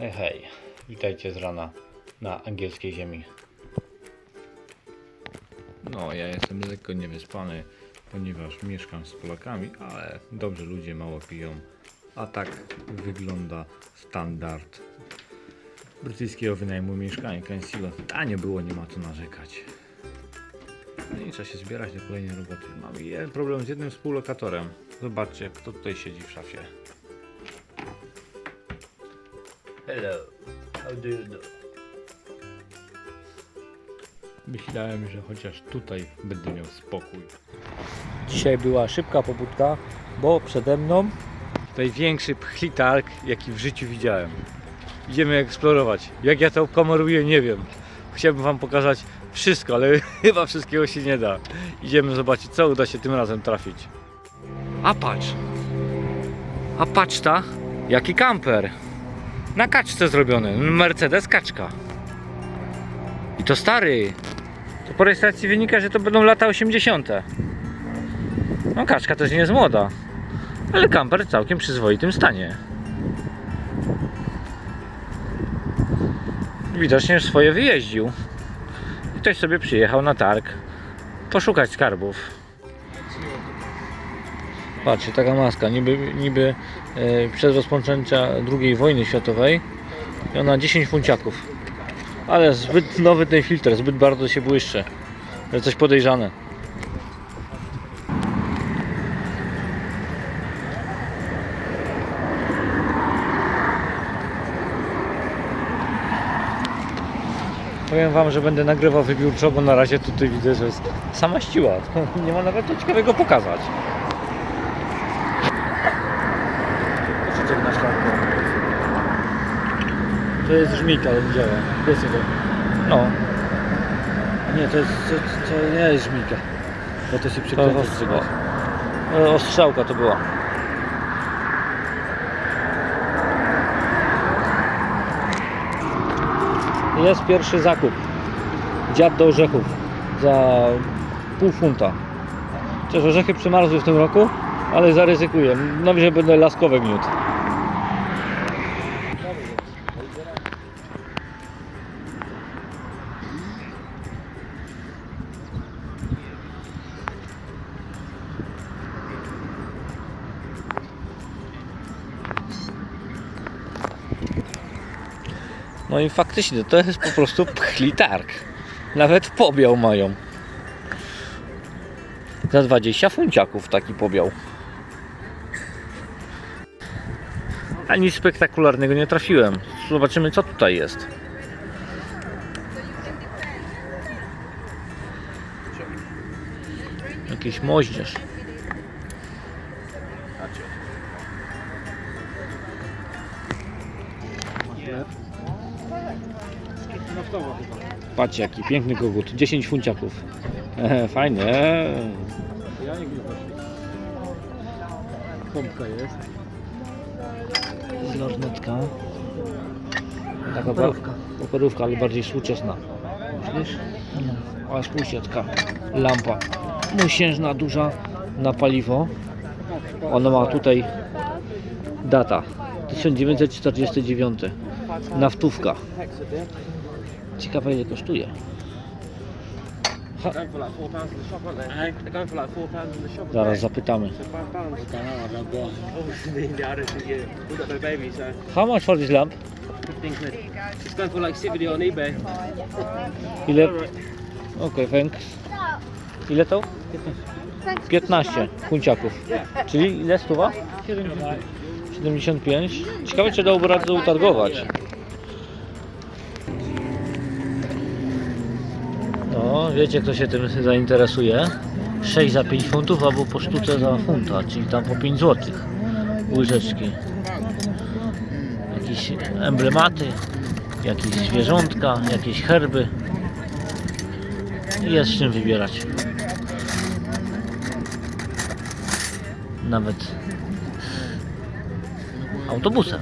Hej, hej. Witajcie z rana na angielskiej ziemi. No, ja jestem lekko niewyspany, ponieważ mieszkam z Polakami, ale dobrze ludzie mało piją. A tak wygląda standard brytyjskiego wynajmu mieszkania Cancelo. Tanie było, nie ma co narzekać. No i trzeba się zbierać do kolejnej roboty. Jeden problem z jednym współlokatorem. Zobaczcie, kto tutaj siedzi w szafie. Hello, how do you do? Myślałem, że chociaż tutaj będę miał spokój. Dzisiaj była szybka pobudka, bo przede mną największy pchlitarg, jaki w życiu widziałem. Idziemy eksplorować. Jak ja to kameruję, nie wiem. Chciałbym Wam pokazać wszystko, ale chyba wszystkiego się nie da. Idziemy zobaczyć, co uda się tym razem trafić. A patrz! A patrz ta, jaki kamper! Na kaczce zrobiony. Mercedes kaczka. I to stary. To po rejestracji wynika, że to będą lata 80. No kaczka też nie jest młoda. Ale kamper w całkiem przyzwoitym stanie. Widocznie już swoje wyjeździł. Ktoś sobie przyjechał na targ poszukać skarbów. Patrzcie, taka maska, niby, niby e, przed rozpoczęcia II wojny światowej i ona 10 funciaków. Ale zbyt nowy ten filtr, zbyt bardzo się błyszczy, że coś podejrzane. Powiem wam, że będę nagrywał wybiórczo, bo na razie tutaj widzę, że jest sama ściła. Nie ma nawet co ciekawego pokazać. To jest żmijka, ale nie działa. Jest jego. No. Nie, to jest, to, to nie jest żmijka. Bo to się przykręca strzyga. Ostrzałka to była. Jest pierwszy zakup. Dziad do orzechów za pół funta. Chociaż orzechy przemarzły w tym roku, ale zaryzykuję. Najwyżej będę laskowy miód. No i faktycznie to jest po prostu pchli targ. Nawet pobiał mają. Za 20 funciaków taki pobiał. A nic spektakularnego nie trafiłem. Zobaczymy co tutaj jest. Jakiś moździerz. Patrzcie jaki piękny kogut. 10 funciaków. E, fajnie. Pompka jest. Lornetka. Taka Operówka. Operówka, ale bardziej współczesna. Myślisz? No, a spójrzcie, taka lampa mosiężna, duża na paliwo. Ona ma tutaj data 1949. Naftówka. Ciekawe ile kosztuje. The shop. Zaraz zapytamy. How much for this lamp? fifteen quid. It's going for like sixty on eBay. Ile? Okej, thanks. Ile to? 15 kunciaków. Czyli ile stuwa? 75. Ciekawe czy dałoby radę utargować. Wiecie kto się tym zainteresuje? 6 za 5 funtów albo po sztuce za funta, czyli tam po 5 zł. Łyżeczki. Jakieś emblematy, jakieś zwierzątka, jakieś herby. Jest z czym wybierać. Nawet autobusem.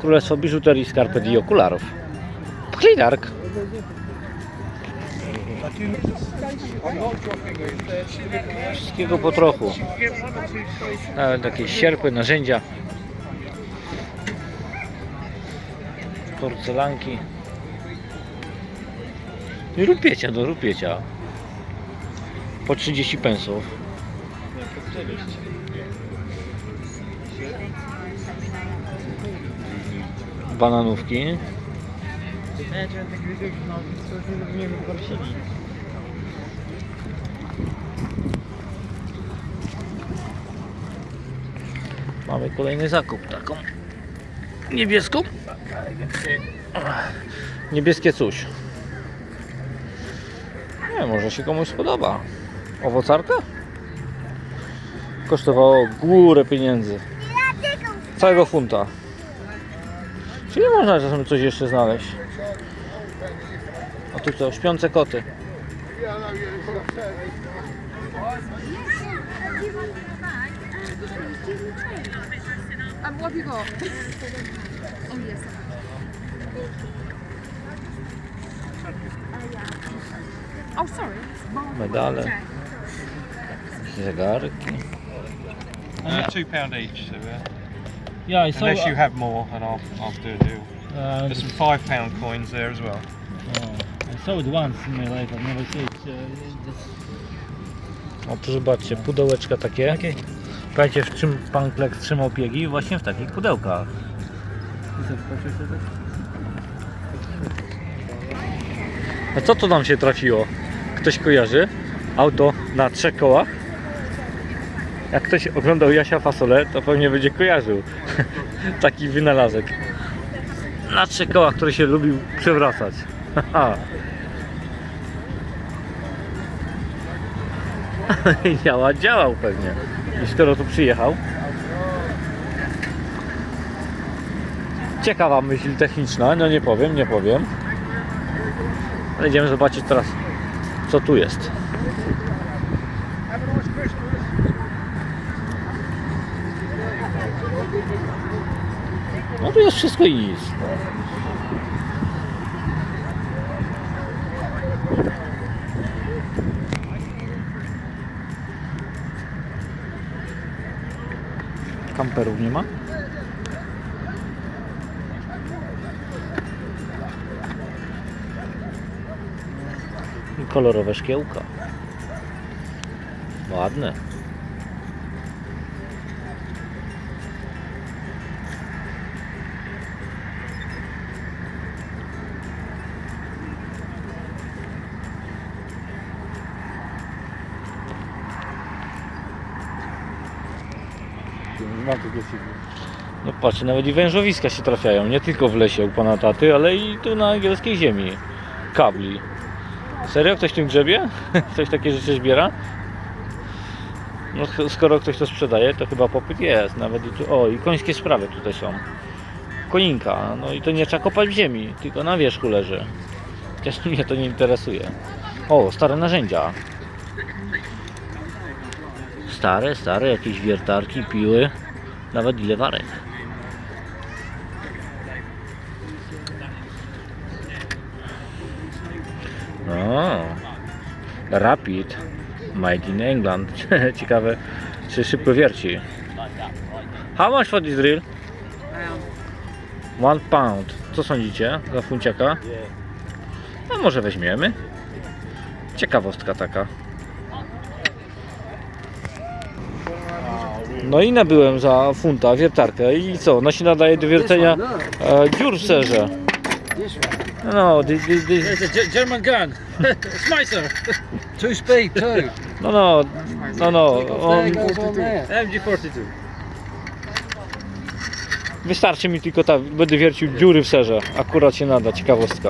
Królestwo biżuterii, skarpet i okularów. Pchlidark. Wszystkiego po trochu. Nawet jakieś sierpy, narzędzia. Porcelanki. I rupiecia, do rupiecia. Po 30 pensów. Bananówki. Mamy kolejny zakup, taką niebieską. Niebieskie coś. Nie, może się komuś spodoba. Owocarka? Kosztowało górę pieniędzy. Całego funta. Czyli można czasem coś jeszcze znaleźć. A tu co? Śpiące koty. Um, what have you got? oh yes. Oh sorry. Medale, zegarki. Uh, two pound each, so uh, Ja, i są... unless you have more, and I'll I'll do a deal. Uh, There's some five pound coins there as well. I saw it once in my life. I've never seen it. Uh, just O, tu zobaczcie, pudełeczka takie. Pamiętacie, w czym pan Kleks trzymał piegi? Właśnie w takich pudełkach. A co to nam się trafiło? Ktoś kojarzy? Auto na trzech kołach? Jak ktoś oglądał Jasia Fasolę, to pewnie będzie kojarzył taki wynalazek. Na trzech kołach, który się lubił przewracać. Działa, działał pewnie. I skoro tu przyjechał. Ciekawa myśl techniczna, no nie powiem, nie powiem. Ale idziemy zobaczyć teraz, co tu jest. No tu jest wszystko i nic. Kamperów nie ma? I kolorowe szkiełka. Ładne. No patrz, nawet i wężowiska się trafiają, nie tylko w lesie u pana taty, ale i tu na angielskiej ziemi. Kabli. Serio? Ktoś tym grzebie? Ktoś takie rzeczy zbiera? No skoro ktoś to sprzedaje, to chyba popyt jest. Nawet i tu, o, i końskie sprawy tutaj są. Koninka, no i to nie trzeba kopać w ziemi, tylko na wierzchu leży. Chociaż mnie to nie interesuje. O, stare narzędzia. Stare, stare, jakieś wiertarki, piły. Nawet i lewarek. O, Rapid Made in England. Ciekawe, czy szybko wierci. How much for this drill? One pound. Co sądzicie za funciaka? No może weźmiemy. Ciekawostka taka. No i nabyłem za funta wiertarkę i co? Ona się nadaje do wiercenia e, dziur w serze. No, thi- thi- thi- There's a Ge- German gun. Smicer. Two speed too. no, no, no, no. On, goes on there. MG42. wystarczy mi tylko ta, będę wiercił dziury w serze. Akurat się nada, ciekawostka.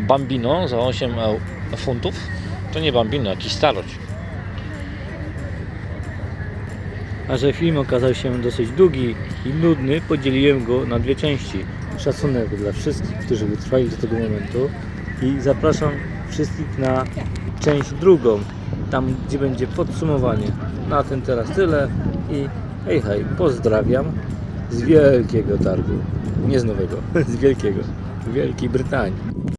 Bambino za 8 eu- funtów. To nie Bambino, jakiś starość. A że film okazał się dosyć długi i nudny, podzieliłem go na dwie części. Szacunek dla wszystkich, którzy wytrwali do tego momentu i zapraszam wszystkich na część drugą, tam gdzie będzie podsumowanie. Na tym teraz tyle i hej hej, pozdrawiam z wielkiego targu. Nie z nowego, z wielkiego. Wielkiej Brytanii.